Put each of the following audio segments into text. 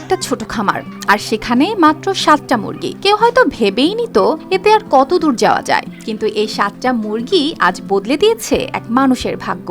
একটা ছোট খামার, আর সেখানে মাত্র সাতটা মুরগি। কেউ হয়তো ভেবেই নিত এতে আর কত দূর যাওয়া যায়, কিন্তু এই সাতটা মুরগি আজ বদলে দিয়েছে এক মানুষের ভাগ্য।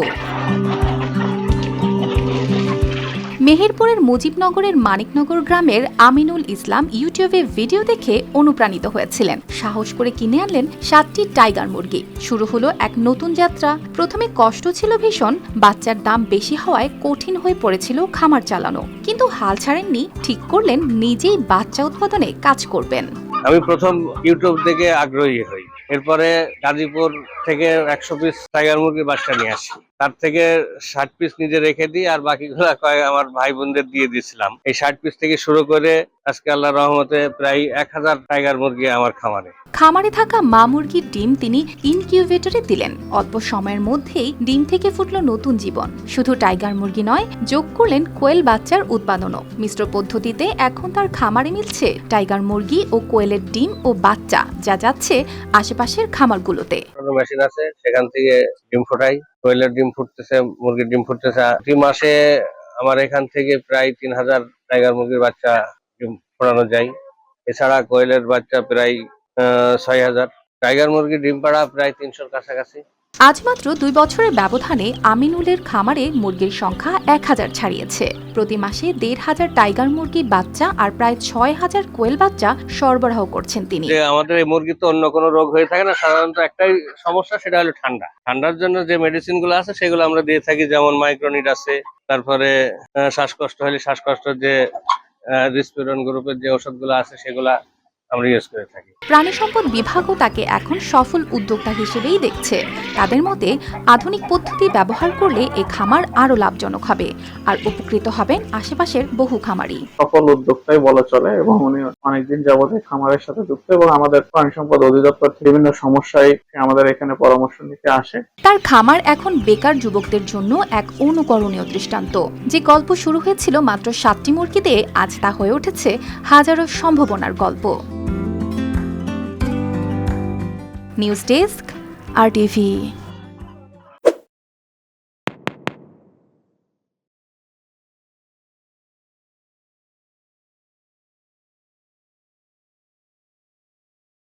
মেহেরপুরের মুজিবনগরের মানিকনগর গ্রামের আমিনুল ইসলাম ইউটিউবে ভিডিও দেখে অনুপ্রাণিত হয়েছিলেন। সাহস করে কিনে আনলেন সাতটি টাইগার মুরগি। শুরু হলো এক নতুন যাত্রা। প্রথমে কষ্ট ছিল ভীষণ, বাচ্চার দাম বেশি হওয়ায় কঠিন হয়ে পড়েছিল খামার চালানো। কিন্তু হাল ছাড়েননি, ঠিক করলেন নিজেই বাচ্চা উৎপাদনে কাজ করবেন। আমি প্রথম ইউটিউব থেকে আগ্রহী হই। এরপরে গাজীপুর থেকে একশো পিস টাইগার মুরগির বাচ্চা নিয়ে আসি। তার থেকে ষাট পিস নিজে রেখে দিই আর বাকিগুলো কয়েক আমার ভাই বোনদের দিয়ে দিয়েছিলাম এই ষাট পিস থেকে শুরু করে আজকে আল্লাহ রহমতে প্রায় এক হাজার টাইগার মুরগি আমার খামারে। খামারে থাকা মা মুরগির ডিম তিনি ইনকিউবেটরে দিলেন। অল্প সময়ের মধ্যেই ডিম থেকে ফুটল নতুন জীবন। শুধু টাইগার মুরগি নয় যোগ করলেন কোয়েল বাচ্চার উৎপাদনও। মিশ্র পদ্ধতিতে এখন তার খামারে মিলছে টাইগার মুরগি ও কোয়েলের ডিম ও বাচ্চা। যা যাচ্ছে আশেপাশের খামারগুলোতে। মেশিন আছে সেখান থেকে ডিম ফোটাই। কোয়েলের ডিম ফুটতেছে, মুরগির ডিম ফুটতেছে। প্রতি মাসে আমার এখান থেকে প্রায় তিন হাজার টাইগার মুরগির বাচ্চা ডিম ফোটানো যায়। এছাড়া কোয়েলের বাচ্চা প্রায় ছয় হাজার। টাইগার মুরগির ডিম পাড়া প্রায় তিনশোর কাছাকাছি। আজ মাত্র দুই বছরের ব্যবধানে আমিনুলের খামারে মুরগির সংখ্যা এক হাজার ছাড়িয়েছে। প্রতি মাসে দেড় হাজার টাইগার মুরগি বাচ্চা আর প্রায় ছয় হাজার কোয়েল বাচ্চা সরবরাহ করছেন তিনি। আমাদের এই মুরগির তো অন্য কোনো রোগ হয়ে থাকে না, সাধারণত একটাই সমস্যা, সেটা হলো ঠান্ডা। ঠান্ডার জন্য যে মেডিসিনগুলো আছে, সেগুলো আমরা দিয়ে থাকি, যেমন মাইক্রোনিট আছে, তারপরে শ্বাসকষ্ট হলে শ্বাসকষ্টের যে রিসপিরন গ্রুপের যে ওষুধগুলো আছে, সেগুলা আমরা ইউজ করে থাকি। প্রাণী সম্পদ বিভাগও তাকে এখন সফল উদ্যোক্তা হিসেবেই দেখছে। তাদের মতে আধুনিক পদ্ধতি ব্যবহার করলে এ খামার আরও লাভজনক হবে। আর উপকৃত হবেন আশেপাশের বহু খামারি। সফল উদ্যোক্তাই বলা চলে এবং উনি অনেকদিন যাবত এই খামারের সাথে যুক্ত এবং আমাদের প্রাণী সম্পদ অধিদপ্তর থেকে বিভিন্ন সমস্যায় আমাদের এখানে পরামর্শ নিতে আসে। তার খামার এখন বেকার যুবকদের জন্য এক অনুকরণীয় দৃষ্টান্ত। যে গল্প শুরু হয়েছিল মাত্র সাতটি মুরগিতে আজ তা হয়ে উঠেছে হাজারো সম্ভাবনার গল্প। নিউজ ডেস্ক আর টিভি